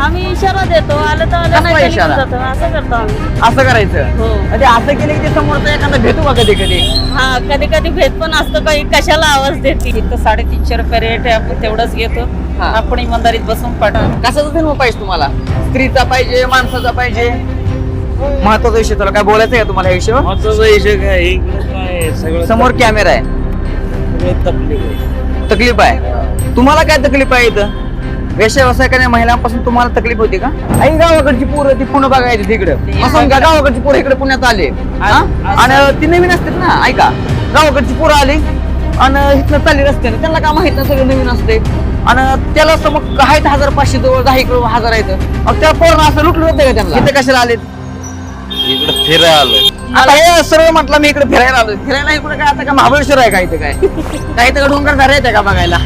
आम्ही इशारा देतो आलं तर आलं कसला नाही तर निघून इशारा? जातो. असं करतो आम्ही. असं करायचं? हो. म्हणजे असं केलं की ते समोरचा एखादा भेटू का कधी कधी? हा कधी कधी भेद पण असतो काही कशाला आवाज देते. इथं साडेतीनशे रुपये रेट आहे आपण तेवढंच घेतो. हा. आपण इमानदारीत बसून पाठवतो कशाचा धर्म पाहिजे तुम्हाला? स्त्रीचा पाहिजे माणसाचा पाहिजे? महत्त्वाचा विषय तुला काय बोलायचं आहे का तुम्हाला या विषयावर? महत्त्वाचा विषय काय? इकडे काय सगळं समोर कॅमेरा आहे. सगळं तकलीफ आहे. तकलीफ आहे. तुम्हाला काय तकलीफ आहे इथं? व्यवसाय व्यवसाय करण्या महिलांपासून तुम्हाला तकलीफ होती का? आई गावाकडची पोरं ती पुणे बघायची तिकडे. असं का गावाकडची पोरं इकडे पुण्यात आले हा? आणि ती नवीन असते ना ऐका. गावाकडची पोरं आली आणि इथनं चालली रस्त्याने. त्यांना काय माहीत नाही सगळं नवीन असते आणि त्याला असं मग आहेत हजार पाचशे जवळ दहा इकडे हजार आहेत. मग त्या पोरांना असं लुटलं होतं का त्यांना? इथे कशाला आलेत? इकडे फिरायला आलोय. आता हे सर्व म्हटलं मी इकडे फिरायला आलो फिरायला इकडे काय आता का महाबळेश्वर आहे का इथे काय? काय इथं डोंगर धार येते का बघायला?